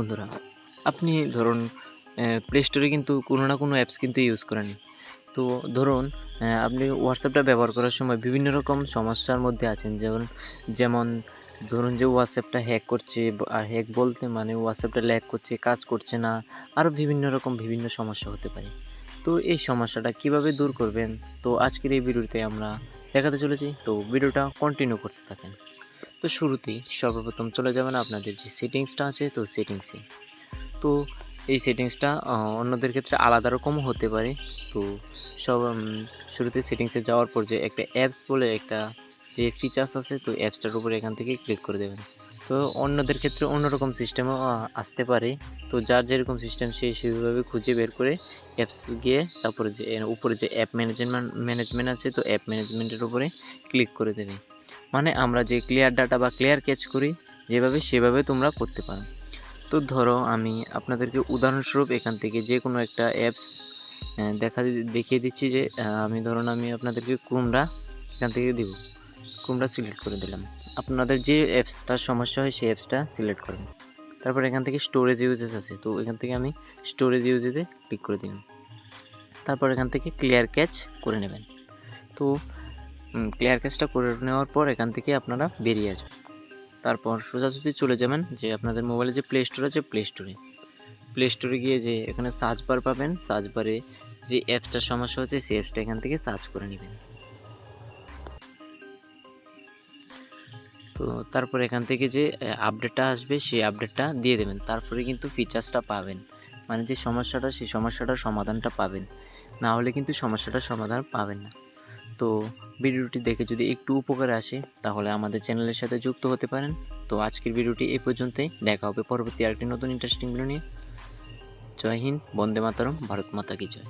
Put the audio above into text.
বন্ধুরা, আপনি ধরুন প্লে স্টোরে কিন্তু কোনো না কোনো অ্যাপস কিন্তু ইউজ করেন। তো ধরুন আপনি হোয়াটসঅ্যাপটা ব্যবহার করার সময় বিভিন্ন রকম সমস্যার মধ্যে আছেন। যেমন যেমন ধরুন যে হোয়াটসঅ্যাপটা হ্যাক করছে, আর হ্যাক বলতে মানে হোয়াটসঅ্যাপটা ল্যাক করছে, কাজ করছে না আরও বিভিন্ন রকম বিভিন্ন সমস্যা হতে পারে। তো এই সমস্যাটা কীভাবে দূর করবেন? তো আজকের এই ভিডিওতে আমরা দেখাতে চলেছি। তো ভিডিওটা কন্টিনিউ করতে থাকেন। তো শুরুতেই সর্বপ্রথম চলে যাবেন আপনাদের যে সেটিংসটা আছে, তো সেটিংসে তো এই সেটিংসটা অন্যদের ক্ষেত্রে আলাদা রকমও হতে পারে। তো সব শুরুতে সেটিংসে যাওয়ার পর যে একটা অ্যাপস বলে একটা যে ফিচার্স আছে, তো অ্যাপসটার উপরে এখান থেকে ক্লিক করে দেবেন। তো অন্যদের ক্ষেত্রে অন্যরকম সিস্টেমও আসতে পারে। তো যার যেরকম সিস্টেম সে সেভাবে খুঁজে বের করে অ্যাপস গিয়ে তারপরে যে উপরে যে অ্যাপ ম্যানেজমেন্ট ম্যানেজমেন্ট আছে, তো অ্যাপ ম্যানেজমেন্টের উপরে ক্লিক করে দেবে। মানে আমরা যে ক্লিয়ার ডাটা বা ক্লিয়ার ক্যাচ করি, যেভাবে সেভাবে তোমরা করতে পারো। তো ধরো আমি আপনাদেরকে উদাহরণস্বরূপ এখান থেকে যে কোনো একটা অ্যাপস দেখা দেখিয়ে দিচ্ছি যে আমি ধরুন আমি আপনাদেরকে ক্রোমটা এখান থেকে দিব। ক্রোমটা সিলেক্ট করে দিলাম। আপনাদের যে অ্যাপসটার সমস্যা হয় সেই অ্যাপসটা সিলেক্ট করবেন তারপর এখান থেকে স্টোরেজ ইউজেস আছে। তো এখান থেকে আমি স্টোরেজ ইউজেসে ক্লিক করে দিলাম। তারপর এখান থেকে ক্লিয়ার ক্যাচ করে নেবেন। তো ক্লিয়ার ক্যাচটা করে নেওয়ার পর এখান থেকে আপনারা বেরিয়ে আসবেন। তারপর সোজাসুজি চলে যাবেন, যে আপনাদের মোবাইলে যে প্লে স্টোর আছে প্লে স্টোরে প্লে স্টোরে গিয়ে যে এখানে সার্চ বার পাবেন সার্চ বারে যে অ্যাপসটার সমস্যা হচ্ছে, সেই অ্যাপসটা এখান থেকে সার্চ করে নেবেন। তো তারপর এখান থেকে যে আপডেটটা আসবে, সেই আপডেটটা দিয়ে দেবেন। তারপরে কিন্তু ফিচার্সটা পাবেন। মানে যে সমস্যাটা, সেই সমস্যাটার সমাধানটা পাবেন। না হলে কিন্তু সমস্যাটার সমাধান পাবেন না। তো ভিডিওটি দেখে যদি একটু উপকার আসে, তাহলে আমাদের চ্যানেলের সাথে যুক্ত হতে পারেন। তো আজকের ভিডিওটি এই পর্যন্তই। দেখা হবে পরবর্তী আরেকটি নতুন ইন্টারেস্টিং ভিডিও নিয়ে। জয় হিন্দ, বন্দে মাতারম, ভারত মাতা কি জয়।